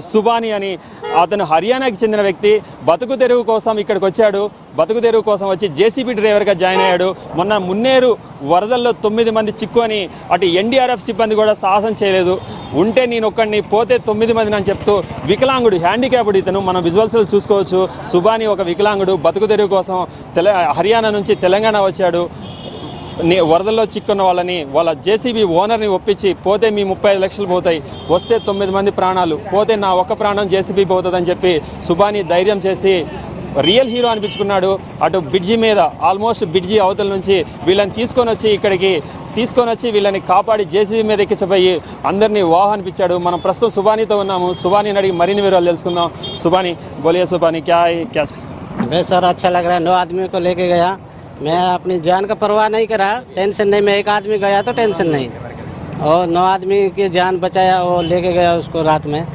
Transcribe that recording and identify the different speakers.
Speaker 1: సుబాని అని అతను హర్యానాకి చెందిన వ్యక్తి. బతుకు తెరువు కోసం ఇక్కడికి వచ్చాడు. బతుకు తెరువు కోసం వచ్చి జేసీబీ డ్రైవర్గా జాయిన్ అయ్యాడు. మొన్న మున్నేరు వరదల్లో తొమ్మిది మంది చిక్కుని అటు ఎన్డీఆర్ఎఫ్ సిబ్బంది కూడా సాహసం చేయలేదు. ఉంటే నేను ఒక్కడిని పోతే తొమ్మిది మందిని అని చెప్తూ వికలాంగుడు హ్యాండిక్యాప్డ్ ఇతను. మనం విజువల్స్ చూసుకోవచ్చు. సుబాని ఒక వికలాంగుడు బతుకు తెరువు కోసం తెల హర్యానా నుంచి తెలంగాణ వచ్చాడు. వరదల్లో చిక్కున్న వాళ్ళని వాళ్ళ జేసీబీ ఓనర్ని ఒప్పించి పోతే మీ ముప్పై ఐదు లక్షలు పోతాయి వస్తే తొమ్మిది మంది ప్రాణాలు పోతే నా ఒక్క ప్రాణం జేసీబీ పోతుందని చెప్పి సుబాని ధైర్యం చేసి రియల్ హీరో అనిపించుకున్నాడు అటు బ్రిడ్జి మీద ఆల్మోస్ట్ బ్రిడ్జి అవతల నుంచి వీళ్ళని తీసుకొని వచ్చి ఇక్కడికి తీసుకొని వచ్చి వీళ్ళని కాపాడి జేసీబీ మీద ఎక్కించబోయి అందరినీ వాహ్ అనిపించాడు మనం ప్రస్తుతం సుబానితో ఉన్నాము సుబానిని అడిగి మరిన్ని వివరాలు తెలుసుకుందాం సుబాని బోలియా సుబాని క్యా క్యా
Speaker 2: हमें सर अच्छा लग रहा है नौ आदमी को लेके गया मैं अपनी जान का परवाह नहीं करा, टेंशन नहीं। मैं एक आदमी गया तो टेंशन नहीं। और नौ आदमी की जान बचाया और लेके गया उसको रात में।